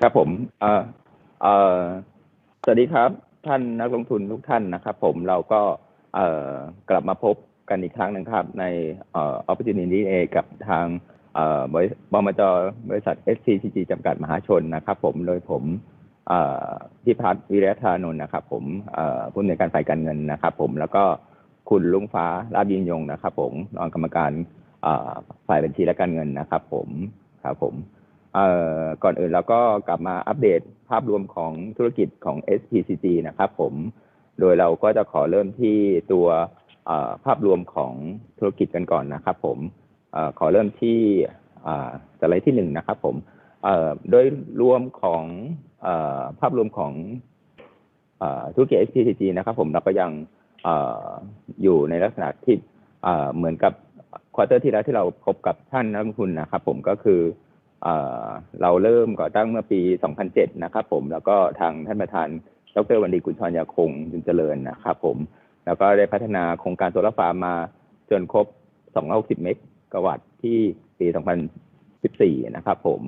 ครับผมเอ่อเอ่อสวัสดีครับท่านนักลงทุนทุกท่านนะครับ ผมเราก็เอ่อกลับมาพบกันอีกครั้งหนึ่งครับ ในเอ่อ opportunity A กับทางเอ่อบริบมจบริษัท SCCG จำกัดมหาชนนะครับ ผมโดยผมเอ่อพิพัฒน์วิริยธานนท์นะครับ ผมเอ่อผู้อำนวยการฝ่ายการเงินนะครับ ผมแล้วก็คุณลุงฟ้าลาบยินยงนะครับ ผมรองกรรมการเอ่อฝ่ายบัญชีและการเงินนะครับ ผมครับผม ก่อนอื่นเราก็กลับมาอัปเดตภาพรวมของธุรกิจของ SPCG นะครับผม โดยเราก็จะขอเริ่มที่ตัวภาพรวมของธุรกิจกันก่อนนะครับผมอขอเริ่มที่สไลด์ที่หนึ่งนะครับผมโดยรวมของอภาพรวมของอธุรกิจ SPCG นะครับผมเราก็ยังออยู่ในลักษณะที่เอ่อเหมือนกับควอเตอร์ที่แล้วที่เราพบกับท่านนักลงทุนนะครับผมก็คือ เราเริ่มก่อตั้งเมื่อปี 2007 นะครับผม แล้วก็ทางท่านประธานดรวันดีกุลชรยาคงจุนเจริญนะครับผม แล้วก็ได้พัฒนาโครงการโซลาร์ฟาร์มมาจนครบ 260 เมกะวัตต์ที่ปี 2014 นะครับผม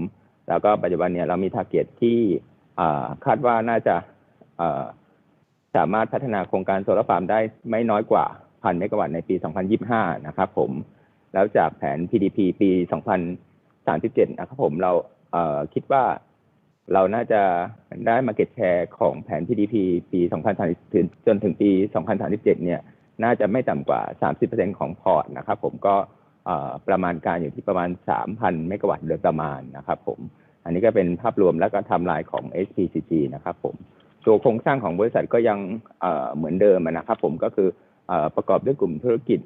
แล้วก็ปัจจุบันเนี่ยเรามีทาร์เก็ตที่คาดว่าน่าจะสามารถพัฒนาโครงการโซลาร์ฟาร์มได้ไม่น้อยกว่า 1,000 เมกะวัตต์ในปี 2025 นะครับผม แล้วจากแผน PDP ปี 2000 2037นะครับผมเราเอ่อคิดว่าเราน่าจะได้มาเก็ตแชร์ของแผน PDP ปี 2030 จนถึงปี 2037 เนี่ย น่าจะไม่ต่ำกว่า 30%ของพอร์ตนะครับผมก็ประมาณการอยู่ที่ประมาณ 3,000 เมกะวัตต์โดยประมาณนะครับผม อันนี้ก็เป็นภาพรวมแล้วก็ทำลายของ SPCG นะครับผม ตัวโครงสร้างของบริษัทก็ยังเหมือนเดิมนะครับผมก็คืออประกอบด้วยกลุ่มธุรกิจ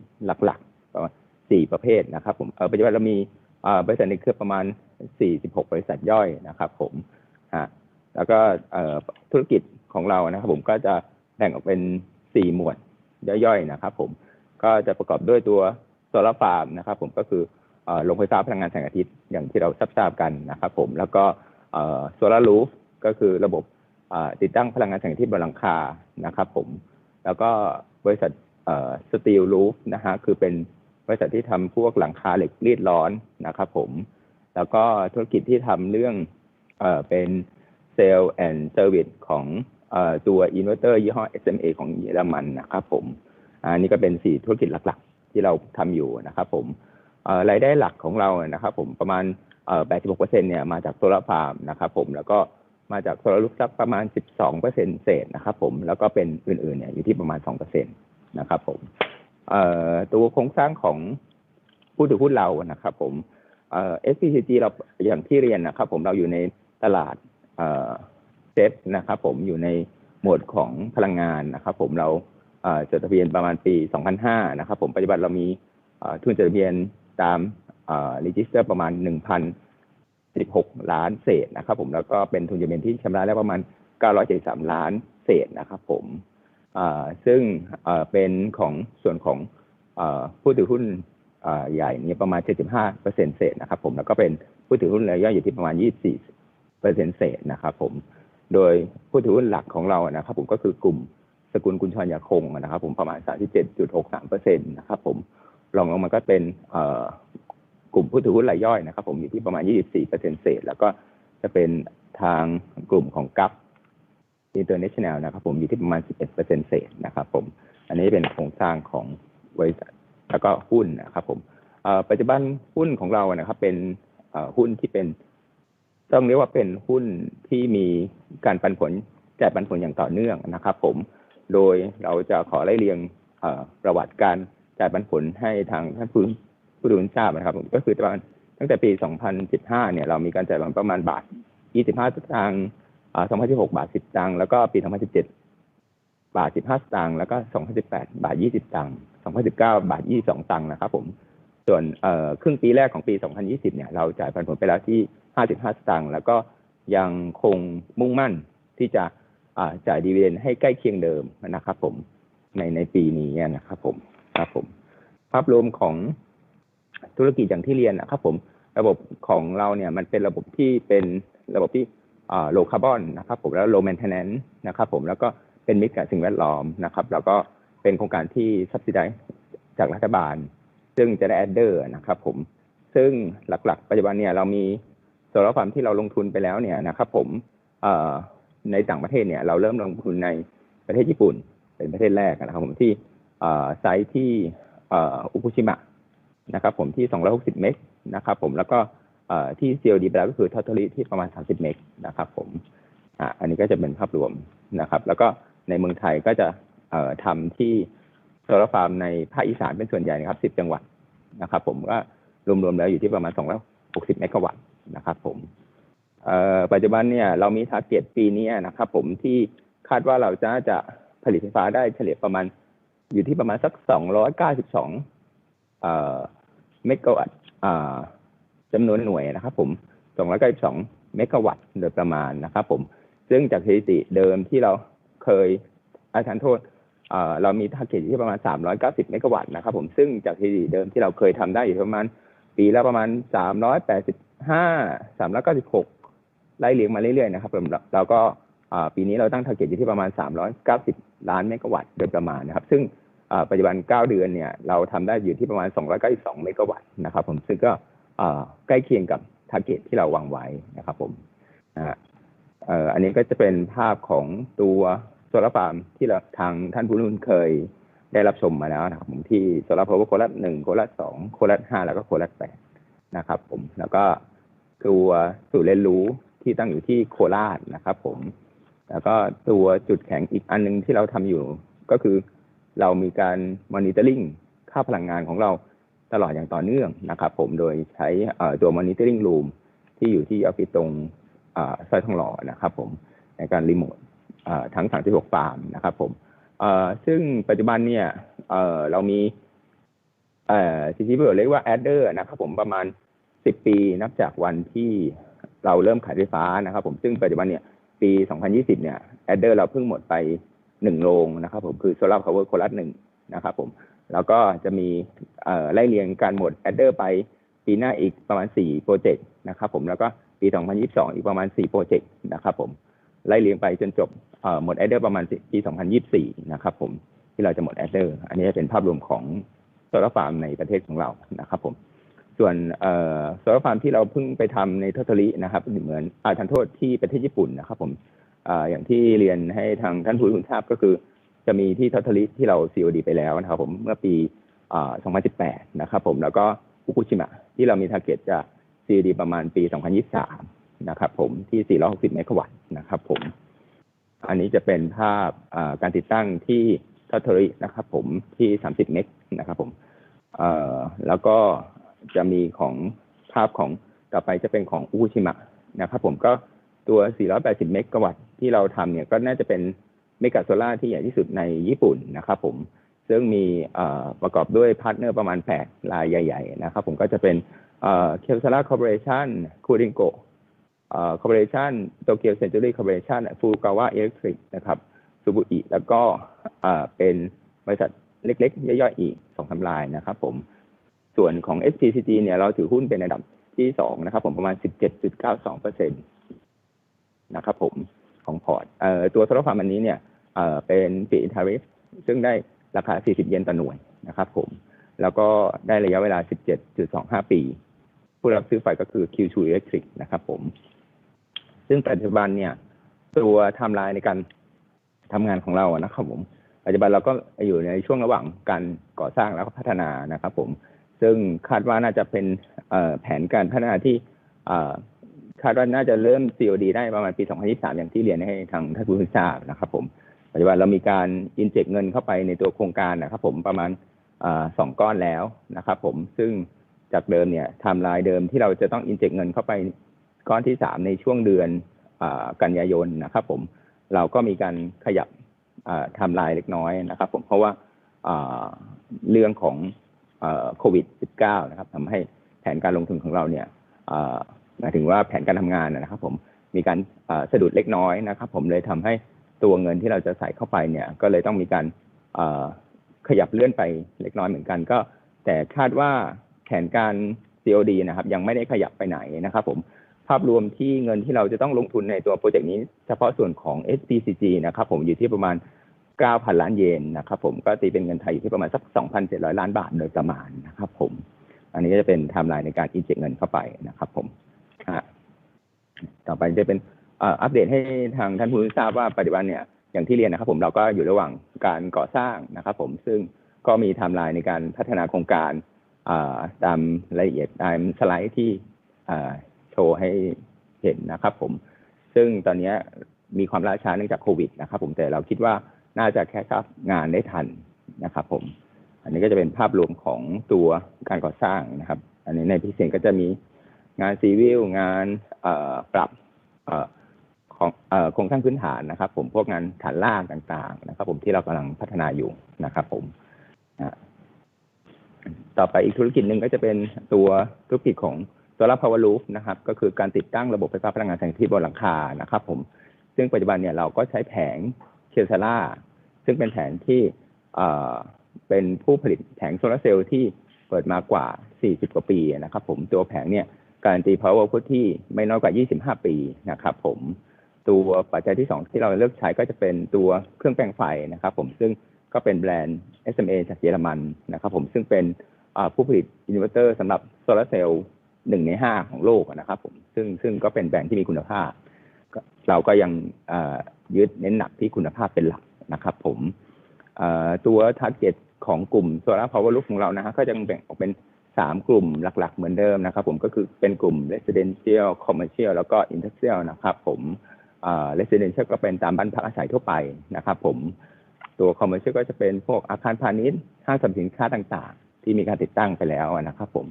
หลักๆประมาณสี่ประเภทนะครับผมปัจจุบันเรามี บริษัทในเครือประมาณ 46 บริษัทย่อยนะครับผมฮะแล้วก็ธุรกิจของเรานะครับผมก็จะแบ่งออกเป็น 4 หมวดย่อยๆนะครับผมก็จะประกอบด้วยตัวโซลาร์ฟาร์มนะครับผมก็คือโรงไฟฟ้าพลังงานแสงอาทิตย์อย่างที่เราทราบกันนะครับผมแล้วก็โซลารูฟก็คือระบบติดตั้งพลังงานแสงอาทิตย์บนหลังคานะครับผมแล้วก็บริษัทสตีลรูฟนะฮะคือเป็น บริษัทที่ทำพวกหลังคาเหล็กรีดร้อนนะครับผม แล้วก็ธุรกิจที่ทำเรื่องเอ่อเป็นเซลล์แอนด์เซอร์วิสของเอ่อตัวอินเวอร์เตอร์ยี่ห้อ SMA ของเยอรมันนะครับผมอันนี้ก็เป็นสี่ธุรกิจหลักๆ ที่เราทำอยู่นะครับผมเอ่อรายได้หลักของเรานะครับผมประมาณเอ่อ86%เนี่ยมาจากโซลาร์ฟาร์มนะครับผมแล้วก็มาจากโซลารูฟสักประมาณ 12เปอร์เศษนะครับผมแล้วก็เป็นอื่นๆเนี่ยอยู่ที่ประมาณ2เปอร์เซ็นะครับผม ตัวโครงสร้างของผู้ถือหุ้นเรานะครับผมเอ่อ SPCG เราอย่างที่เรียนนะครับ ผมเราอยู่ในตลาดเอ่อเซ็ตนะครับ ผมอยู่ในหมวดของพลังงานนะครับ ผมเราเอ่อจดทะเบียนประมาณปี 2005 นะครับ ผมปัจจุบันเรามีเอ่อทุนจดทะเบียนตามเอ่อรีจิสเตอร์ประมาณ 1,016 ล้านเศษนะครับ ผมแล้วก็เป็นทุนจดทะเบียนที่ชำระแล้วประมาณ 973 ล้านเศษนะครับ ผม ซึ่งเป็นของส่วนของอผู้ถือหุ้นใหญ่เนี่ยประมาณ 75เปอร์เซ็นเศษนะครับผมแล้วก็เป็นผู้ถือหุ้นรายย่อยอยู่ที่ประมาณ 24เปอร์เซ็นเศษนะครับผมโดยผู้ถือหุ้นหลักของเรานะครับผมก็คือกลุ่มสกุลกุลชรยาคงนะครับผมประมาณ 37.63เปอร์เซ็นต์นะครับผมรองลงมาก็เป็นกลุ่มผู้ถือหุ้นรายย่อยนะครับผมอยู่ที่ประมาณ 24เปอร์เซ็นเศษ แล้วก็จะเป็นทางกลุ่มของกั International นะครับผมอยู่ที่ประมาณ 11เปอร์เซ็นเศษนะครับผม อันนี้เป็นโครงสร้างของบริษัทแล้วก็หุ้นนะครับผมปัจจุบันหุ้นของเรานะครับ เป็นหุ้นที่เป็น ต้องเรียกว่าเป็นหุ้นที่มีการปันผลจ่ายปันผลอย่างต่อเนื่องนะครับ ผม โดยเราจะขอไล่เรียงประวัติการจ่ายปันผลให้ทางท่านผู้ผู้ดูทราบนะครับก็คือประมาณตั้งแต่ปี 2015 เนี่ยเรามีการจ่ายปันประมาณบาท 25สตางค์ 2016 บาท 10ตางค์แล้วก็ปี 2017 บาท 15 สตางค์แล้วก็ 2018 บาท 20สตางค์2019 บาท 22สตางค์นะครับผมส่วนเอ่อครึ่งปีแรกของปี 2020 เนี่ย เราจ่ายปันผลไปแล้วที่ 55 สตางค์แล้วก็ยังคงมุ่งมั่นที่จะอ่าจ่ายดีเวเดนให้ใกล้เคียงเดิมนะครับผมในในปีนี้นะครับผมครับผม ภาพรวมของธุรกิจอย่างที่เรียนนะครับผม ระบบของเราเนี่ยมันเป็นระบบที่เป็นระบบที่ อ่า low carbon นะครับผมแล้ว low maintenance นะครับผมแล้วก็เป็นมิตรกับสิ่งแวดล้อมนะครับแล้วก็เป็นโครงการที่ subsidize จากรัฐบาล ซึ่งจะได้ adder นะครับผมซึ่งหลักๆ ปัจจุบันเนี่ยเรามีโซลาร์ฟาร์มที่เราลงทุนไปแล้วเนี่ยนะครับผมในต่างประเทศเนี่ยเราเริ่มลงทุนในประเทศญี่ปุ่น เป็นประเทศแรกนะครับผมที่ไซต์ที่เอ่ออุคุชิมะนะครับผมที่ 260 เมกนะครับผมแล้วก็ ที่ COD ไปแล้วก็คือทอตเทอรี่ที่ประมาณ 30 เมกนะครับผมอะอันนี้ก็จะเป็นภาพรวมนะครับ แล้วก็ในเมืองไทยก็จะเอ่อทำที่โซลาร์ฟาร์มในภาคอีสานเป็นส่วนใหญ่นะครับ 10 จังหวัดนะครับ ผมก็รวมๆแล้วอยู่ที่ประมาณ 260 เมกะวัตต์นะครับ ผมเอ่อปัจจุบันเนี่ยเรามีทาร์เก็ตปีนี้นะครับ ผมที่คาดว่าเราจะจะผลิตไฟฟ้าได้เฉลี่ยประมาณอยู่ที่ประมาณสัก 292เอ่อเมกะวัตต์อ่า จำนวนหน่วยนะครับ ผม292เมกะวัตต์โดยประมาณนะครับผมซึ่งจากสถิติเดิมที่เราเคยอาจารย์โทษเเรามีทาร์เก็ตอยู่ที่ประมาณ 390 เมกะวัตต์นะครับผมซึ่งจากสถิติเดิมที่เราเคยทำได้อยู่ประมาณปีละประมาณ 385 396 ไล่เลียงมาเรื่อยๆนะครับผมเราก็ปีนี้เราตั้งทาร์เก็ตอยู่ที่ประมาณ 390 ล้านเมกะวัตต์โดยประมาณนะครับ ซึ่งปัจจุบัน 9 เดือนเนี่ยเราทำได้อยู่ที่ประมาณ 292 เมกะวัตต์นะครับผมซึ่งก็ ใกล้เคียงกับทาร์เก็ตที่เราวางไว้นะครับผมอันนี้ก็จะเป็นภาพของตัวโซลาร์ฟาร์มที่เราทางท่านผู้นุ่นเคยได้รับชมมาแล้วนะครับผมที่โซลาร์พาวเวอร์โคลัสหนึ่งโคลัสสองโคลัสห้าแล้วก็โคลัสแปดนะครับผมแล้วก็ตัวศูนย์เรียนรู้ที่ตั้งอยู่ที่โคราชนะครับผม แล้วก็ตัวจุดแข็งอีกอันหนึงที่เราทำอยู่ก็คือเรามีการมอนิเตอร์ลิงค่าพลังงานของเรา ตลอดอย่างต่อเนื่องนะครับ ผมโดยใช้ตัวมอนิเตอร์ลิงรูมที่อยู่ที่ออฟฟิศตรงซอยทองหล่อนะครับ ผมในการรีโมททั้ง 36 ฟาร์มนะครับผมซึ่งปัจจุบันเนี่ยเรามีเอ่อสิทธิประโยชน์เรียกว่าแอดเดอร์นะครับ ผมประมาณ 10 ปีนับจากวันที่เราเริ่มขายไฟฟ้านะครับ ผมซึ่งปัจจุบันเนี่ยปี 2020 เนี่ยแอดเดอร์เราเพิ่งหมดไปหนึ่งโรงนะครับ ผมคือ Solar Power c o l a s หนึ่งนะครับ ผม แล้วก็จะมีไล่เรียงการหมดแอดเดอร์ไปปีหน้าอีกประมาณ 4 โปรเจกต์นะครับผมแล้วก็ปี 2022 อีกประมาณ 4 โปรเจกต์นะครับผมไล่เรียงไปจนจบหมดแอดเดอร์ประมาณปี 2024 นะครับผมที่เราจะหมดแอดเดอร์อันนี้จะเป็นภาพรวมของโซลาร์ฟาร์มในประเทศของเรานะครับผมส่วนโซลาร์ฟาร์มที่เราเพิ่งไปทำในทอตเทอรี่นะครับเหมือนอาทันโทษที่ประเทศญี่ปุ่นนะครับผมออย่างที่เรียนให้ทางท่านผู้คุณทราบก็คือ จะมีที่ทอตเทอรี่ที่เรา COD ไปแล้วนะครับผมเมื่อปีอ่า2018 นะครับผมแล้วก็ฟุกุชิมะที่เรามีทาร์เก็ตจะ COD ประมาณปี 2023 นะครับผมที่ 460 เมกะวัตต์นะครับผมอันนี้จะเป็นภาพอ่าการติดตั้งที่ทอตเทอรี่นะครับผมที่ 30 เมกนะครับผมเอ่อแล้วก็จะมีของภาพของต่อไปจะเป็นของอุคุชิมะนะครับผมก็ตัว 480 เมกะวัตต์ที่เราทำเนี่ยก็น่าจะเป็น มกะโซล่าที่ใหญ่ที่สุดในญี่ปุ่นนะครับผมซึ่งมีประกอบด้วยพาร์ทเนอร์ประมาณ 8 รายใหญ่ ๆ นะครับผมก็จะเป็นเอ่อเคลซาร่าคอร์ปอเรชั่นคูริงโกคอร์ปอเรชั่นโตเกียวเซนจูรี่คอร์ปอเรชั่นฟูกาวะอิเล็กทริกนะครับซูบุอิแล้วก็เป็นบริษัทเล็ก ๆ ย่อยๆอีกสองสารายนะครับผมส่วนของ SPCG เนี่ยเราถือหุ้นเป็นอันดับที่สองนะครับผมประมาณ 17.92เปอร์เซ็นตนะครับผมของพอร์ตตัวโซลาร์ฟาร์มอันนี้เนี่ย เป็นปีอินทาริฟซึ่งได้ราคา 40 เยนต่อหน่วยนะครับผม แล้วก็ได้ระยะเวลา 17.25 ปี ผู้รับซื้อไฟก็คือ Q2 Electric นะครับผม ซึ่งปัจจุบันเนี่ย ตัวไทม์ไลน์ในการทำงานของเราอะนะครับผม ปัจจุบันเราก็อยู่ในช่วงระหว่างการก่อสร้างแล้วก็พัฒนานะครับผม ซึ่งคาดว่าน่าจะเป็นแผนการพัฒนาที่คาดว่าน่าจะเริ่ม COD ได้ประมาณปี 2023 อย่างที่เรียนให้ทางท่านผู้ทราบนะครับผม ปัจจุบันเรามีการอินเจกเงินเข้าไปในตัวโครงการนะครับผมประมาณสองก้อนแล้วนะครับผมซึ่งจากเดิมเนี่ยไทม์ไลน์เดิมที่เราจะต้องอินเจกเงินเข้าไปก้อนที่สามในช่วงเดือนอกันยายนนะครับผมเราก็มีการขยับไทม์ไลน์เล็กน้อยนะครับ ผมเพราะว่าเรื่องของโควิด -19 นะครับทำให้แผนการลงทุนของเราเนี่ยหมายถึงว่าแผนการทำงานนะครับ ผมมีการสะดุดเล็กน้อยนะครับ ผมเลยทำให้ ตัวเงินที่เราจะใส่เข้าไปเนี่ยก็เลยต้องมีการขยับเลื่อนไปเล็กน้อยเหมือนกัน ก็แต่คาดว่าแผนการ COD นะครับ ยังไม่ได้ขยับไปไหนนะครับผมภาพรวมที่เงินที่เราจะต้องลงทุนในตัวโปรเจกต์นี้ เฉพาะส่วนของ SPCG นะครับผมอยู่ที่ประมาณ 9,000 ล้านเยนนะครับผมก็ตีเป็นเงินไทยอยู่ที่ประมาณสัก 2,700 ล้านบาทโดยประมาณนะครับผม อันนี้ก็จะเป็นไทม์ไลน์ในการอินเจกเงินเข้าไปนะครับผมฮะต่อไปจะเป็น อ่ออัปเดตให้ทางท่านผู้ทราบว่าปัจจุบันเนี่ยอย่างที่เรียนนะครับผมเราก็อยู่ระหว่างการก่อสร้างนะครับผมซึ่งก็มีไทม์ไลน์ในการพัฒนาโครงการอ่าตามรายละเอียดตามสไลด์ที่อ่าโชว์ให้เห็นนะครับผมซึ่งตอนนี้มีความล่าช้าเนื่องจากโควิดนะครับผมแต่เราคิดว่าน่าจะแค่รับงานได้ทันนะครับผมอันนี้ก็จะเป็นภาพรวมของตัวการก่อสร้างนะครับ อันนี้ในพิเศษก็จะมีงานซีวิลงานอ่อปรับอ่อ ของโครงสร้างพื้นฐานนะครับ ผมพวกงานฐานล่างต่าง ๆ นะครับ ผมที่เรากำลังพัฒนาอยู่นะครับผมนะต่อไปอีกธุรกิจหนึ่งก็จะเป็นตัวธุรกิจของ Solar Power Roof นะครับ ก็คือการติดตั้งระบบไฟฟ้าพลังงานแสงอาทิตย์บนหลังคานะครับ ผมซึ่งปัจจุบันเนี่ยเราก็ใช้แผงเชลซาร่าซึ่งเป็นแผงที่เป็นผู้ผลิตแผงโซลาร์เซลล์ที่เปิดมากว่า 40 กว่าปีนะครับ ผมตัวแผงเนี่ยการันตี power output ที่ไม่น้อยกว่า 25 ปีนะครับ ผม ตัวปัจจัยที่ 2 ที่เราเลือกใช้ก็จะเป็นตัวเครื่องแปลงไฟนะครับ ผมซึ่งก็เป็นแบรนด์ SMA จากเยอรมันนะครับ ผมซึ่งเป็นผู้ผลิตอินเวอร์เตอร์สำหรับโซลาร์เซลล์หนึ่งในห้าของโลกนะครับ ผมซึ่งซึ่งก็เป็นแบรนด์ที่มีคุณภาพ เราก็ยังยึดเน้นหนักที่คุณภาพเป็นหลักนะครับผมตัว t a r g e t ของกลุ่ม Solar Power Roof ของเรานะฮะก็ยังแบ่งออกเป็น3กลุ่มหลัก ๆ เหมือนเดิมนะครับ ผมก็คือเป็นกลุ่ม Residential Commercial แล้วก็ Industrial นะครับ ผมเอ่อ Residential ก็เป็นตามบ้านพักอาศัยทั่วไปนะครับผมตัว Commercial ก็จะเป็นพวกอาคารพาณิชย์ห้างสรรพสินค้าต่างๆ ที่มีการติดตั้งไปแล้วนะครับผม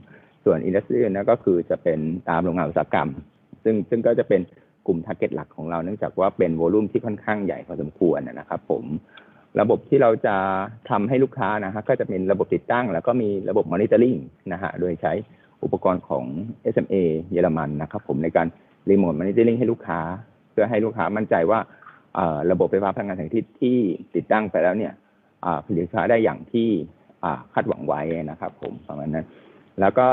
ส่วน Industrial นะก็คือจะเป็นตามโรงงานอุตสาหกรรม ซึ่งซึ่งก็จะเป็นกลุ่ม t a r g e t หลักของเราเนื่องจากว่าเป็นโวลูมที่ค่อนข้างใหญ่พอสมควรนะครับผมระบบที่เราจะทำให้ลูกค้านะฮะก็จะเป็นระบบติดตั้ง แล้วก็มีระบบ monitoring นะฮะโดยใช้อุปกรณ์ของ SMA เยอรมันนะครับผมในการ remote monitoring ให้ลูกค้า เพื่อให้ลูกค้ามั่นใจว่าระบบไฟฟ้าพลังงานแสงอาทิตย์ที่ติดตั้งไปแล้วเนี่ยผลิตไฟฟ้าได้อย่างที่คาดหวังไว้นะครับ ผมประมาณนั้น แล้วก็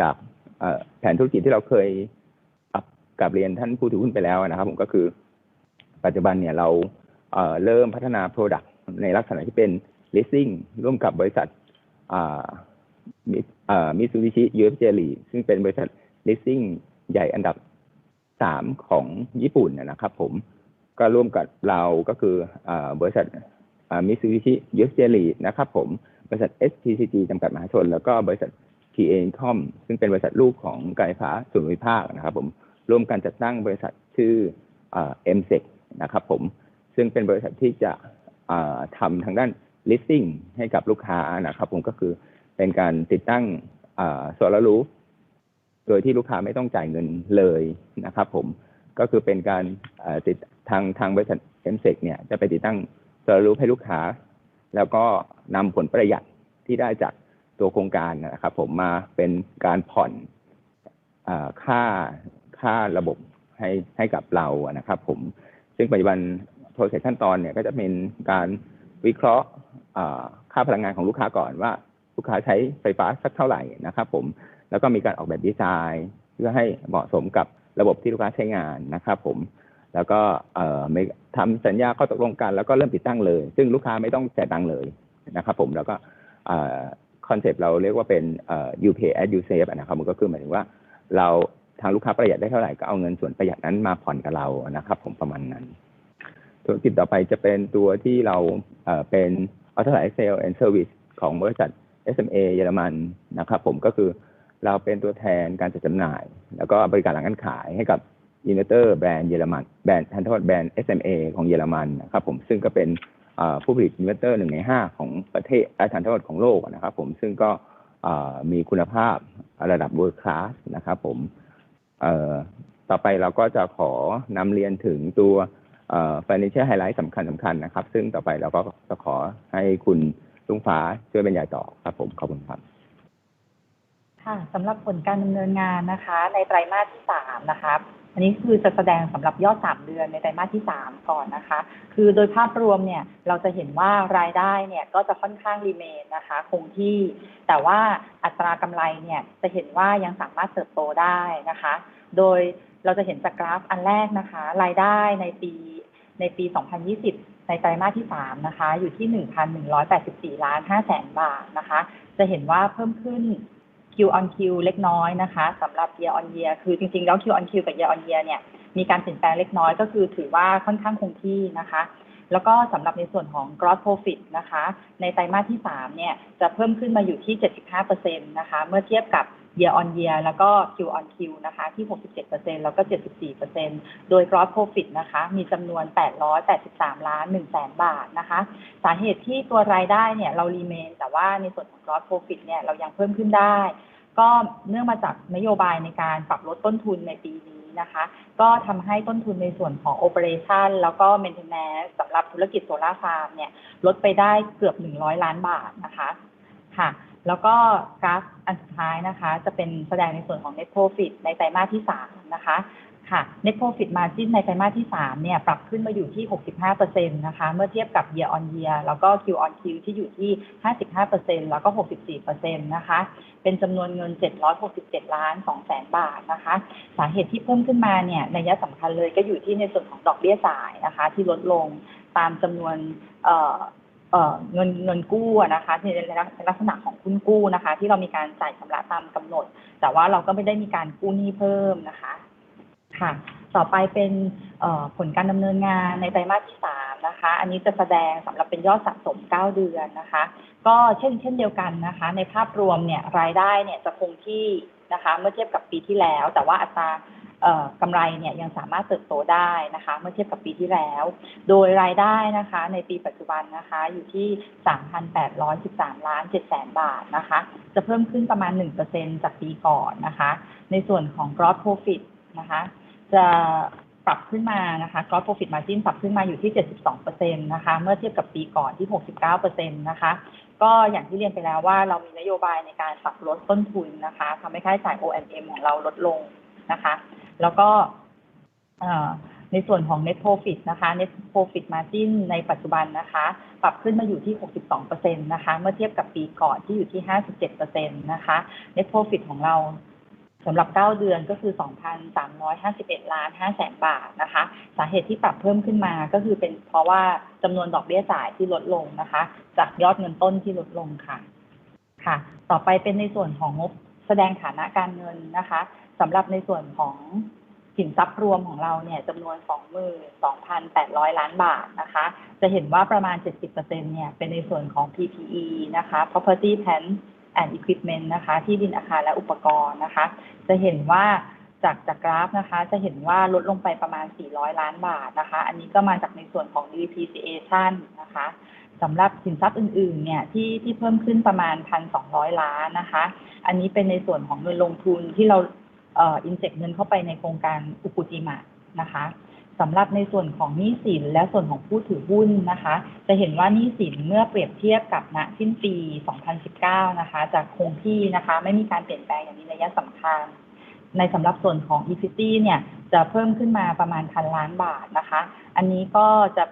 จากแผนธุรกิจที่เราเคยกับเรียนท่านผู้ถือหุ้นไปแล้วนะครับ ผมก็คือ ปัจจุบันเนี่ยเราเริ่มพัฒนา Product ในลักษณะที่เป็น leasing ร่วมกับบริษัทมิซูบิชิยูเอฟเจลีซึ่งเป็นบริษัท leasing ใหญ่อันดับ สามของญี่ปุ่นนะครับ ผมก็ร่วมกับเราก็คืออบริษัทมิซูบิชิยูเอฟเจลีนะครับผมบริษัท SPCG จำกัดมหาชน แล้วก็บริษัท PA Incom ซึ่งเป็นบริษัทลูกของการไฟฟ้าส่วนภูมิภาคนะครับ ผมร่วมกันจัดตั้งบริษัทชื่อเอ็มเซกนะครับผมซึ่งเป็นบริษัทที่จะอ่าทำทางด้าน listing ให้กับลูกค้านะครับ ผมก็คือเป็นการติดตั้งโซลารูฟ โดยที่ลูกค้าไม่ต้องจ่ายเงินเลยนะครับผมก็คือเป็นการติดทางทางบริษัทเอ็มเซกเนี่ยจะไปติดตั้งโซลารูฟให้ลูกค้า แล้วก็นำผลประหยัดที่ได้จากตัวโครงการนะครับ ผมมาเป็นการผ่อนอค่าค่าระบบให้ให้กับเรานะครับ ผมซึ่งปัจจุบันโปรเซสขั้นตอนเนี่ยก็จะเป็นการวิเคราะห์ค่าพลังงานของลูกค้าก่อนว่า ลูกค้าใช้ไฟฟ้าสักเท่าไหร่นะครับ ผม แล้วก็มีการออกแบบดีไซน์ เพื่อให้เหมาะสมกับระบบที่ลูกค้าใช้งานนะครับผม แล้วก็เอ่อทำสัญญาข้อตกลงกัน แล้วก็เริ่มติดตั้งเลย ซึ่งลูกค้าไม่ต้องจ่ายตังค์เลยนะครับผมแล้วก็คอนเซปต์เราเรียกว่าเป็นเอ่อ you pay as you save นะครับมันก็คือหมายถึงว่าเราทางลูกค้าประหยัดได้เท่าไหร่ก็เอาเงินส่วนประหยัดนั้นมาผ่อนกับเรานะครับผมประมาณนั้น ธุรกิจต่อไปจะเป็นตัวที่เราเอ่อเป็น Authorized Sale and Service ของบริษัท SMA เยอรมันนะครับผมก็คือ เราเป็นตัวแทนการจัดจำหน่าย แล้วก็บริการหลังการขายให้กับอินเวอร์เตอร์แบรนด์เยอรมันแบรนด์ทันโทษแบรนด์ SMA ของเยอรมันนะครับผมซึ่งก็เป็นผู้ผลิตอินเวอร์เตอร์หนึ่งในห้าของประเทศอาทันโทษของโลกนะครับผมซึ่งก็มีคุณภาพระดับ world class นะครับผมต่อไปเราก็จะขอนำเรียนถึงตัวเอ่อ financial highlight สำคัญสำคัญนะครับ ซึ่งต่อไปเราก็จะขอให้คุณลุงฟ้าช่วยบรรยายต่อครับผมขอบคุณครับ ค่ะสำหรับผลการดำเนินงานนะคะ ในไตรมาสที่สามนะคะอันนี้คือจะแสดงสำหรับยอดสามเดือนในไตรมาสที่สามก่อนนะคะ คือโดยภาพรวมเนี่ยเราจะเห็นว่ารายได้เนี่ยก็จะค่อนข้างรีเมนนะคะ คงที่ แต่ว่าอัตรากำไรเนี่ยจะเห็นว่ายังสามารถเติบโตได้นะคะ โดยเราจะเห็นจากกราฟอันแรกนะคะ รายได้ในปีในปี 2020 ในไตรมาสที่ 3 นะคะ อยู่ที่ 1,184 ล้าน5แสนบาทนะคะ จะเห็นว่าเพิ่มขึ้น Q on Q เล็กน้อยนะคะสำหรับ year on year คือจริง ๆ แล้ว Q on Q กับ year on year เนี่ยมีการเปลี่ยนแปลงเล็กน้อยก็คือถือว่าค่อนข้างคงที่นะคะ แล้วก็สำหรับในส่วนของ gross profit นะคะ ในไตรมาสที่ 3 เนี่ย จะเพิ่มขึ้นมาอยู่ที่ 75%นะคะ เมื่อเทียบกับ year on year แล้วก็ Q on Q นะคะ ที่ 67%แล้วก็ 74%โดย gross profit นะคะ มีจำนวน 883 ล้าน1แสนบาทนะคะ สาเหตุที่ตัวรายได้เนี่ยเรา remain แต่ว่าในส่วนของ gross profit เนี่ยเรายังเพิ่มขึ้นได้ ก็เนื่องมาจากนโยบายในการปรับลดต้นทุนในปีนี้นะคะ ก็ทำให้ต้นทุนในส่วนของ operation แล้วก็ maintenance สำหรับธุรกิจโซลาร์ฟาร์มเนี่ยลดไปได้เกือบ 100 ล้านบาทนะคะ ค่ะ แล้วก็กราฟอันสุดท้ายนะคะ จะเป็นแสดงในส่วนของ net profit ในไตรมาสที่ 3 นะคะค่ะ net profit margin ในไตรมาสที่ 3 เนี่ย ปรับขึ้นมาอยู่ที่ 65%นะคะ เมื่อเทียบกับ year on year แล้วก็ Q on Q ที่อยู่ที่ 55%แล้วก็ 64%นะคะ เป็นจำนวนเงิน 767 ล้าน2แสนบาทนะคะ สาเหตุที่เพิ่มขึ้นมาเนี่ย ในยะสำคัญเลยก็อยู่ที่ในส่วนของดอกเบี้ยจ่ายนะคะ ที่ลดลงตามจำนวน เอ่อเงินเงินกู้นะคะในในลักษณะของหุ้นกู้นะคะ ที่เรามีการจ่ายชำระตามกำหนด แต่ว่าเราก็ไม่ได้มีการกู้หนี้เพิ่มนะคะ ค่ะ ต่อไปเป็นผลการดำเนินงานในไตรมาสที่สามนะคะ อันนี้จะแสดงสำหรับเป็นยอดสะสม 9 เดือนนะคะ ก็เช่นเช่นเดียวกันนะคะ ในภาพรวมเนี่ยรายได้เนี่ยจะคงที่นะคะ เมื่อเทียบกับปีที่แล้ว แต่ว่าอัตรา กำไรเนี่ยยังสามารถเติบโตได้นะคะ เมื่อเทียบกับปีที่แล้ว โดยรายได้นะคะ ในปีปัจจุบันนะคะอยู่ที่ 3,813 ล้าน7แสนบาทนะคะ จะเพิ่มขึ้นประมาณ 1%จากปีก่อนนะคะ ในส่วนของ gross profit นะคะ จะปรับขึ้นมานะคะ gross profit margin ปรับขึ้นมาอยู่ที่ 72%นะคะ เมื่อเทียบกับปีก่อนที่ 69%นะคะ ก็อย่างที่เรียนไปแล้วว่าเรามีนโยบายในการปรับลดต้นทุนนะคะทำให้ค่าใช้จ่าย O&M ของเราลดลงนะคะ แล้วก็ในส่วนของ net profit นะคะ net profit margin ในปัจจุบันนะคะ ปรับขึ้นมาอยู่ที่ 62%นะคะ เมื่อเทียบกับปีก่อนที่อยู่ที่ 57%นะคะ net profit ของเราสำหรับ 9 เดือนก็คือ 2,351 ล้าน5แสนบาทนะคะ สาเหตุที่ปรับเพิ่มขึ้นมาก็คือเป็นเพราะว่าจำนวนดอกเบี้ยจ่ายที่ลดลงนะคะ จากยอดเงินต้นที่ลดลงค่ะ ค่ะ ต่อไปเป็นในส่วนของงบแสดงฐานะการเงินนะคะ สำหรับในส่วนของสินทรัพย์รวมของเราเนี่ยจำนวน 22,800 ล้านบาทนะคะ จะเห็นว่าประมาณ 70%เนี่ยเป็นในส่วนของ PPE นะคะ property plant and equipment นะคะ ที่ดินอาคารและอุปกรณ์นะคะ จะเห็นว่าจากจากกราฟนะคะ จะเห็นว่าลดลงไปประมาณ 400 ล้านบาทนะคะ อันนี้ก็มาจากในส่วนของ depreciation นะคะสำหรับสินทรัพย์อื่นๆ เนี่ยที่ที่เพิ่มขึ้นประมาณ 1,200 ล้านนะคะ อันนี้เป็นในส่วนของเงินลงทุนที่เรา อินเจกเงินเข้าไปในโครงการอุกุจิมะนะคะสำหรับในส่วนของหนี้สินและส่วนของผู้ถือหุ้นนะคะ จะเห็นว่าหนี้สินเมื่อเปรียบเทียบกับณสิ้นปี 2019 นะคะจากคงที่นะคะ ไม่มีการเปลี่ยนแปลงอย่างนี้ระยะสำคัญ ในสำหรับส่วนของ equity เนี่ยจะเพิ่มขึ้นมาประมาณพันล้านบาทนะคะ อันนี้ก็จะ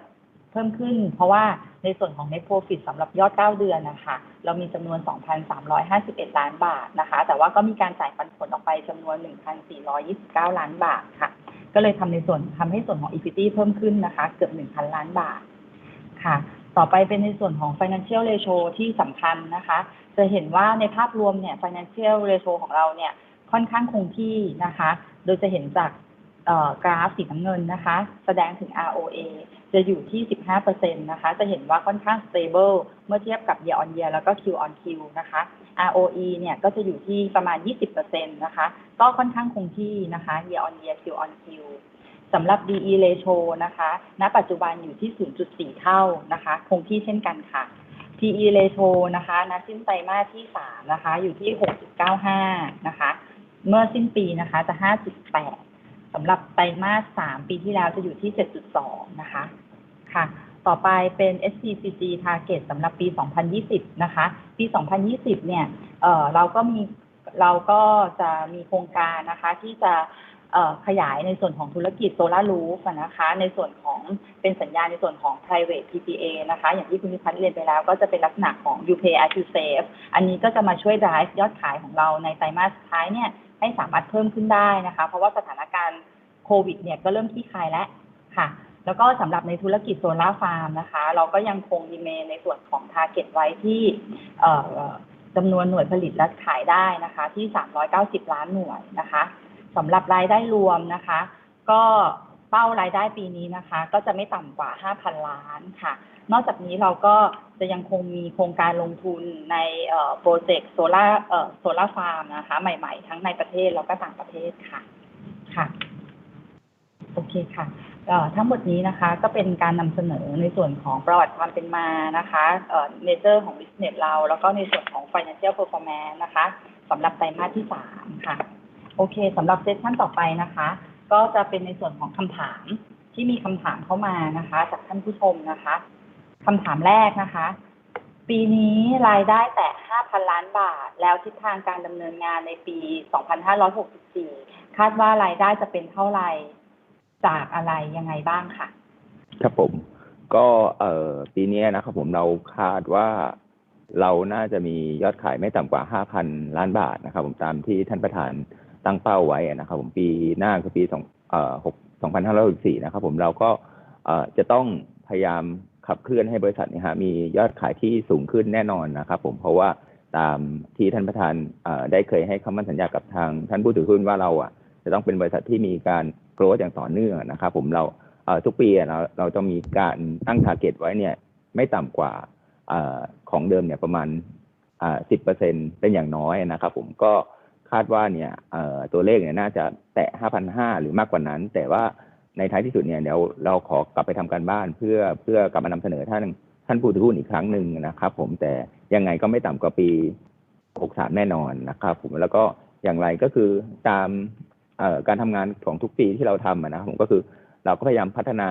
พิ่มขึ้น เพราะว่าในส่วนของ net profit สำหรับยอด 9 เดือนนะคะ เรามีจำนวน 2,351 ล้านบาทนะคะ แต่ว่าก็มีการจ่ายปันผลออกไปจำนวน 1,429 ล้านบาทค่ะ ก็เลยทำในส่วนทำให้ส่วนของ equity เพิ่มขึ้นนะคะ เกือบ 1,000 ล้านบาทค่ะต่อไปเป็นในส่วนของ financial ratio ที่สำคัญนะคะ จะเห็นว่าในภาพรวมเนี่ย financial ratio ของเราเนี่ย ค่อนข้างคงที่นะคะ โดยจะเห็นจาก กราฟสีน้ำเงินนะคะ แสดงถึง ROA จะอยู่ที่ 15%นะคะ จะเห็นว่าค่อนข้าง stable เมื่อเทียบกับ year on year แล้วก็ Q on Q นะคะ ROE เนี่ยก็จะอยู่ที่ประมาณ 20%นะคะ ก็ค่อนข้างคงที่นะคะ year on year Q on Q สำหรับ DE ratio นะคะ ณ ปัจจุบันอยู่ที่ 0.4 เท่านะคะ คงที่เช่นกันค่ะ PE ratio นะคะณสิ้นไตรมาสที่ 3 นะคะ อยู่ที่ 6.95 นะคะ เมื่อสิ้นปีนะคะจะ 5.8 สำหรับไตรมาส3ปีที่แล้วจะอยู่ที่ 7.2 นะคะ ค่ะ ต่อไปเป็น SCCG target สำหรับปี 2020 นะคะ ปี 2020 เนี่ยเอ่อเราก็มีเราก็จะมีโครงการนะคะที่จะขยายในส่วนของธุรกิจโซลารูฟนะคะ ในส่วนของเป็นสัญญาในส่วนของ private PPA นะคะ อย่างที่คุณพิพัฒน์เรียนไปแล้ว ก็จะเป็นลักษณะของ U pay as you save อันนี้ก็จะมาช่วย drive ยอดขายของเราในไตรมาสท้ายเนี่ยให้สามารถเพิ่มขึ้นได้นะคะ เพราะว่าสถานการณ์ โควิดเนี่ยก็เริ่มคลี่คลายแล้วค่ะ แล้วก็สำหรับในธุรกิจโซลาร์ฟาร์มนะคะ เราก็ยังคงดีเมนในส่วนของ target ไว้ที่จำนวนหน่วยผลิตและขายได้นะคะ ที่ 390 ล้านหน่วยนะคะสำหรับรายได้รวมนะคะ ก็เป้ารายได้ปีนี้นะคะ ก็จะไม่ต่ำกว่า 5,000 ล้านค่ะ นอกจากนี้เราก็จะยังคงมีโครงการลงทุนในโปรเจกต์โซล่าโซล่าฟาร์มนะคะ ใหม่ๆ ทั้งในประเทศแล้วก็ต่างประเทศค่ะค่ะ โอเคค่ะเอ่อทั้งหมดนี้นะคะก็เป็นการนำเสนอในส่วนของประวัติความเป็นมานะคะเอ่อเนเจอร์ของ business เรา แล้วก็ในส่วนของ financial performance นะคะสำหรับไตรมาสที่สามค่ะ โอเคสำหรับเซสชั่นต่อไปนะคะ ก็จะเป็นในส่วนของคำถามที่มีคำถามเข้ามานะคะ จากท่านผู้ชมนะคะคำถามแรกนะคะ ปีนี้รายได้แตะ5,000 ล้านบาท แล้วทิศทางการดำเนินงานในปี 2564 คาดว่ารายได้จะเป็นเท่าไหร่ จากอะไรยังไงบ้างค่ะ ครับผม ก็เอ่อปีนี้นะครับผมเราคาดว่าเราน่าจะมียอดขายไม่ต่ำกว่า 5,000 ล้านบาทนะครับ ผมตามที่ท่านประธานตั้งเป้าไว้นะครับผมปีหน้าคือปีสองเอ่อหก2564นะครับผมเราก็เอ่อจะต้องพยายามขับเคลื่อนให้บริษัทนี่ฮะมียอดขายที่สูงขึ้นแน่นอนนะครับผมเพราะว่าตามที่ท่านประธานเอ่อได้เคยให้คำมั่นสัญญากับทางท่านผู้ถือหุ้นว่าเราอะ จะต้องเป็นบริษัทที่มีการโกรธอย่างต่อเนื่องนะครับผมเราเทุกปีเราเราจะมีการตั้ง t a r g e t ไว้เนี่ยไม่ต่ำกว่าอของเดิมเนี่ยประมาณสิบเปอร์เซ็นเป็นอย่างน้อยนะครับผมก็คาดว่าเนี่ยตัวเลขเนี่ยน่าจะแตะห้าพันห้าหรือมากกว่านั้น แต่ว่าในท้ายที่สุดเนี่ยเดี๋ยวเราขอกลับไปทำการบ้านเพื่อเพื่อกลับมานำเสนอท่านท่านผู้ถือหุ้นอีกครั้งหนึ่งนะครับ ผมแต่ยังไงก็ไม่ต่ำกว่าปี 63 แน่นอนนะครับผมแล้วก็อย่างไรก็คือตาม การทำงานของทุกปีที่เราทำนะครับผมก็คือเราก็พยายามพัฒนา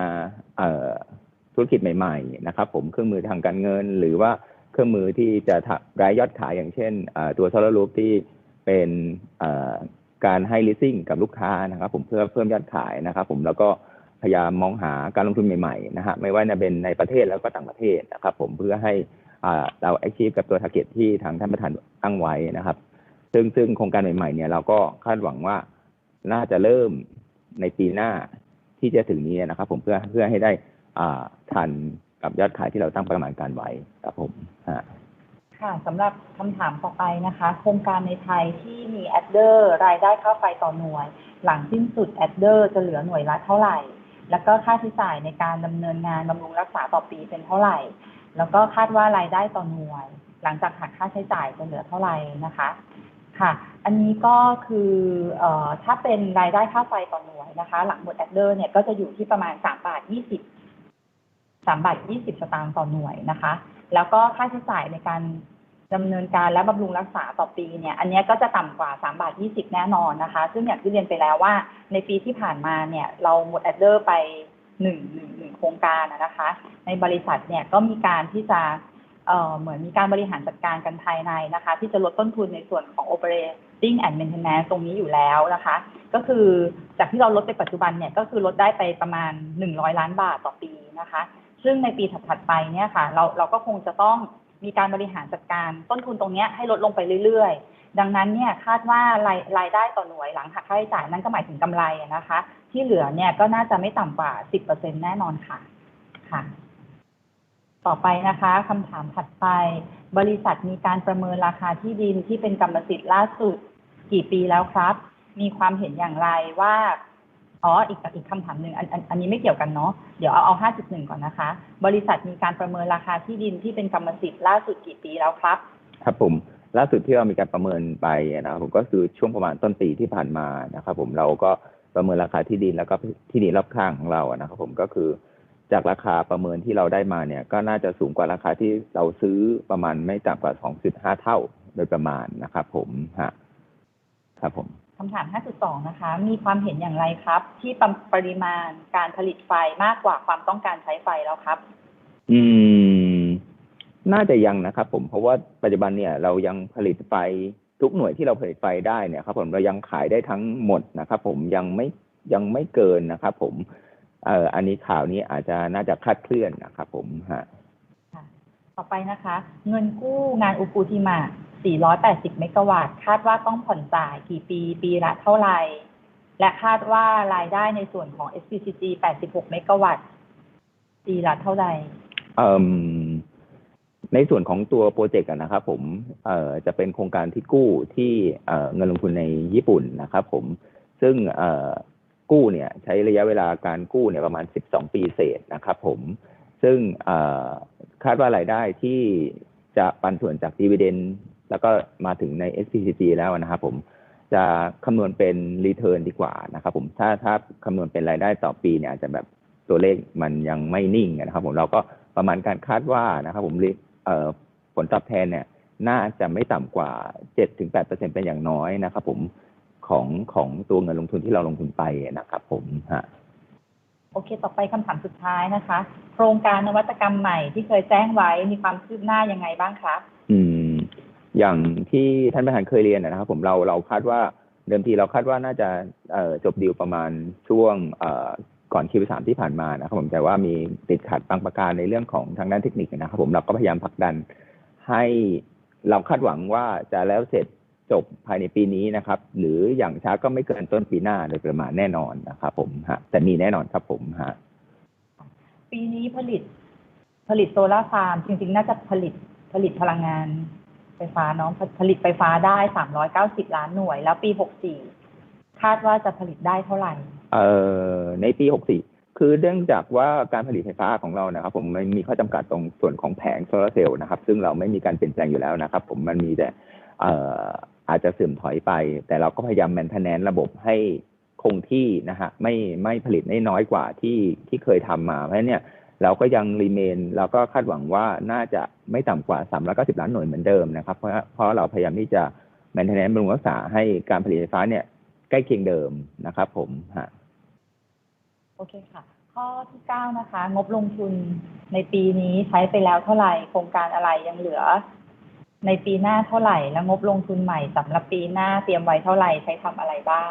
ธุรกิจใหม่ ๆ นะครับ ผมเครื่องมือทางการเงิน หรือว่าเครื่องมือที่จะรายยอดขายอย่างเช่นตัวโซลารูปที่เป็นการให้ leasing กับลูกค้านะครับ ผมเพื่อเพิ่มยอดขายนะครับ ผมแล้วก็พยายามมองหาการลงทุนใหม่ๆนะฮะไม่ว่าจะเป็นในประเทศแล้วก็ต่างประเทศนะครับ ผมเพื่อให้อ่าเรา achieve กับตัว target ที่ทางท่านประธานตั้งไว้นะครับ ซึ่งซึ่งโครงการใหม่ๆเนี่ยเราก็คาดหวังว่า น่าจะเริ่มในปีหน้าที่จะถึงนี้นะครับ ผมเพื่อเพื่อให้ได้อ่าทันกับยอดขายที่เราตั้งประมาณการไว้ครับผมฮะค่ะสำหรับคำถามต่อไปนะคะ โครงการในไทยที่มีแอดเดอร์รายได้ค่าไฟต่อหน่วย หลังสิ้นสุดแอดเดอร์จะเหลือหน่วยละเท่าไหร่ แล้วก็ค่าใช้จ่ายในการดำเนินงานบำรุงรักษาต่อปีเป็นเท่าไหร่ แล้วก็คาดว่ารายได้ต่อหน่วย หลังจากหักค่าใช้จ่ายจะเหลือเท่าไหร่นะคะ ค่ะ อันนี้ก็คืออถ้าเป็นรายได้ค่าไฟต่อหน่วยนะคะ หลังหมดแอดเดอร์เนี่ยก็จะอยู่ที่ประมาณ3บาท20 3บาท20สตางค์ต่อหน่วยนะคะ แล้วก็ค่าใช้จ่ายในการดำเนินการและบำรุงรักษาต่อปีเนี่ย อันนี้ก็จะต่ำกว่า3บาท20 แน่นอนนะคะ ซึ่งอย่างที่เรียนไปแล้วว่า ในปีที่ผ่านมาเนี่ย เราหมดแอดเดอร์ไปหนึ่งหนึ่งโครงการนะคะ ในบริษัทเนี่ยก็มีการที่จะ เหมือนมีการบริหารจัดการกันภายในนะคะ ที่จะลดต้นทุนในส่วนของ operating and maintenance ตรงนี้อยู่แล้วนะคะ ก็คือจากที่เราลดไปปัจจุบันเนี่ยก็คือลดได้ไปประมาณ 100 ล้านบาทต่อปีนะคะ ซึ่งในปีถัดๆไปเนี่ยค่ะเราเราก็คงจะต้องมีการบริหารจัดการต้นทุนตรงนี้ให้ลดลงไปเรื่อยๆ ดังนั้นเนี่ยคาดว่ารายรายได้ต่อหน่วยหลังหักค่าใช้จ่ายนั่นก็หมายถึงกำไรนะคะ ที่เหลือเนี่ยก็น่าจะไม่ต่ำกว่า 10%แน่นอนค่ะค่ะ ต่อไปนะคะคำถามถัดไป บริษัทมีการประเมินราคาที่ดินที่เป็นกรรมสิทธิ์ล่าสุด กี่ปีแล้วครับ มีความเห็นอย่างไรว่า อ๋อ อีกอีกคำถามหนึ่งอันอันอันนี้ไม่เกี่ยวกันเนาะ เดี๋ยวเอาเอา5.1ก่อนนะคะ บริษัทมีการประเมินราคาที่ดินที่เป็นกรรมสิทธิ์ล่าสุดกี่ปีแล้วครับ ครับผมล่าสุดที่เรามีการประเมินไปนะครับผมก็คือช่วงประมาณต้นปีที่ผ่านมานะครับผมเราก็ประเมินราคาที่ดินแล้วก็ที่ดินรอบข้างของเราอะนะครับผมก็คือ จากราคาประเมินที่เราได้มาเนี่ย ก็น่าจะสูงกว่าราคาที่เราซื้อประมาณไม่ต่ำกว่า 2.5 เท่าโดยประมาณนะครับผมฮะครับผมคำถาม 5.2 นะคะ มีความเห็นอย่างไรครับ ที่ปริปริมาณการผลิตไฟมากกว่าความต้องการใช้ไฟแล้วครับ อืม น่าจะยังนะครับผม เพราะว่าปัจจุบันเนี่ย เรายังผลิตไฟทุกหน่วยที่เราผลิตไฟได้เนี่ยครับ ผมเรายังขายได้ทั้งหมดนะครับ ผมยังไม่ยังไม่เกินนะครับ ผม เอ่ออันนี้ข่าวนี้อาจจะน่าจะคลาดเคลื่อนนะครับผมฮะค่ะต่อไปนะคะ เงินกู้งานอุปูทิมะ480 เมกะวัตต์คาดว่าต้องผ่อนจ่ายกี่ปีปีละเท่าไหร่ และคาดว่ารายได้ในส่วนของ SPCG 86 เมกะวัตต์ปีละเท่าไหร่เอ่มในส่วนของตัวโปรเจกต์อะนะครับผมเอ่อจะเป็นโครงการที่กู้ที่เอ่อเงินลงทุนในญี่ปุ่นนะครับผมซึ่งเอ่อ กู้เนี่ยใช้ระยะเวลาการกู้เนี่ยประมาณ 12 ปีเศษนะครับผม ซึ่งคาดว่ารายได้ที่จะปันส่วนจากดีเวเดนแล้วก็มาถึงใน SPCG แล้วนะครับผมจะคำนวณเป็นรีเทิร์นดีกว่านะครับผมถ้าถ้าคำนวณเป็นรายได้ต่อปีเนี่ยอาจจะแบบตัวเลขมันยังไม่นิ่งนะครับ ผมเราก็ประมาณการคาดว่านะครับ ผมผลตอบแทนเนี่ย น่าจะไม่ต่ำกว่า 7-8%เป็นอย่างน้อยนะครับ ผม ของของตัวเงินลงทุนที่เราลงทุนไปนะครับผมฮะโอเค ต่อไปคำถามสุดท้ายนะคะ โครงการนวัตกรรมใหม่ที่เคยแจ้งไว้มีความคืบหน้ายังไงบ้างคะอืม อย่างที่ท่านประธานเคยเรียนนะครับ ผมเราเราคาดว่าเดิมทีเราคาดว่าน่าจะเอ่อจบดีลประมาณช่วงเอ่อก่อน Q3 ที่ผ่านมานะครับผมแต่ว่ามีติดขัดบางประการในเรื่องของทางด้านเทคนิคนะครับ ผมเราก็พยายามผลักดันให้เราคาดหวังว่าจะแล้วเสร็จ จบภายในปีนี้นะครับ หรืออย่างช้าก็ไม่เกินต้นปีหน้าโดยประมาณแน่นอนนะครับผมฮะแต่มีแน่นอนครับผมฮะปีนี้ผลิต ผลิตโซลาร์ฟาร์มจริงๆ น่าจะผลิตผลิตพลังงานไฟฟ้าเนาะผผลิตไฟฟ้าได้390ล้านหน่วย แล้วปี64คาดว่าจะผลิตได้เท่าไหร่ เอ่อในปี64คือเนื่องจากว่าการผลิตไฟฟ้าของเรานะครับ ผมมันมีข้อจำกัดตรงส่วนของแผงโซลาร์เซลล์นะครับ ซึ่งเราไม่มีการเปลี่ยนแปลงอยู่แล้วนะครับ ผมมันมีแต่เอ่อ อาจจะเสื่อมถอยไป แต่เราก็พยายามแมนเทนแนนระบบให้คงที่นะฮะไม่ไม่ผลิตได้น้อยกว่าที่ที่เคยทำมา เพราะฉะนั้นเนี่ยเราก็ยังรีเมนเราก็คาดหวังว่าน่าจะไม่ต่ำกว่า390 ล้านหน่วยเหมือนเดิมนะครับ เพราะเพราะเราพยายามที่จะแมนเทนแนนบำรุงรักษาให้การผลิตไฟฟ้าเนี่ยใกล้เคียงเดิมนะครับผมฮะโอเคค่ะ ข้อที่9นะคะ งบลงทุนในปีนี้ใช้ไปแล้วเท่าไหร่โครงการอะไรยังเหลือ ในปีหน้าเท่าไหร่แล้วงบลงทุนใหม่สำหรับปีหน้าเตรียมไว้เท่าไหร่ใช้ทำอะไรบ้าง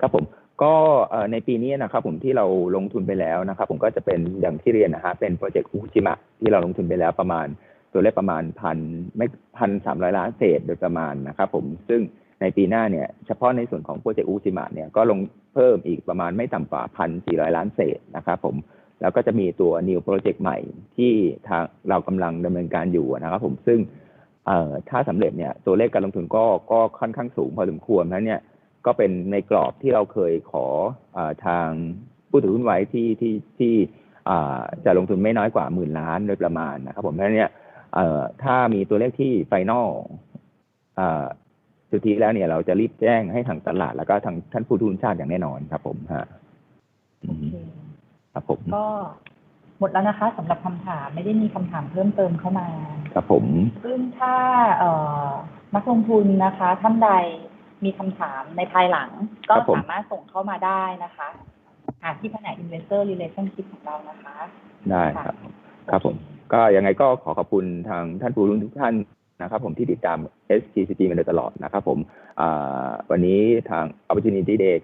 ครับผมก็ในปีนี้นะครับผมที่เราลงทุนไปแล้วนะครับผมก็จะเป็นอย่างที่เรียนนะฮะเป็นโปรเจกต์อุจิมะที่เราลงทุนไปแล้วประมาณตัวเลขประมาณพันไม่พันสามร้อยล้านเศษโดยประมาณนะครับผมซึ่งในปีหน้าเนี่ยเฉพาะในส่วนของโปรเจกต์อุจิมะเนี่ยก็ลงเพิ่มอีกประมาณไม่ต่ำกว่าพันสี่ร้อยล้านเศษนะครับผมแล้วก็จะมีตัว new project ใหม่ที่ทางเรากำลังดำเนินการอยู่นะครับผมซึ่ง เอ่อถ้าสำเร็จเนี่ยตัวเลขการลงทุนก็ก็ค่อนข้างสูงพอสมควรเพราะฉะนั้นเนี่ยก็เป็นในกรอบที่เราเคยขอเออทางผู้ถือหุ้นไว้ที่ที่ที่อ่าจะลงทุนไม่น้อยกว่าหมื่นล้านโดยประมาณนะครับ ผมเพราะฉะนั้นเนี่ยเอ่อถ้ามีตัวเลขที่ไฟนอลอ่าสุดทีแล้วเนี่ย เราจะรีบแจ้งให้ทางตลาดแล้วก็ทางท่านผู้ถือหุ้นชาติอย่างแน่นอนครับ ผมฮะอืโอมเคครับผมก็ห มดแล้วนะคะสำหรับคำถามไม่ได้มีคำถามเพิ่มเติมเข้ามา ครับผม ซึ่งถ้าเอ่อนักลงทุนนะคะ ท่านใดมีคำถามในภายหลัง ก็สามารถส่งเข้ามาได้นะคะหาที่แผนก Investor Relationship ของเรานะคะได้ครับ ครับผม ก็ยังไงก็ขอขอบคุณทางท่านผู้รู้ทุกท่านนะครับ ผมที่ติดตาม STCG มาโดยตลอดนะครับผมอ่าวันนี้ทาง Opportunity Day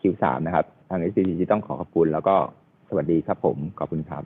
Q3 นะครับ ทาง STCG ต้องขอขอบคุณแล้วก็สวัสดีครับผม ขอบคุณครับ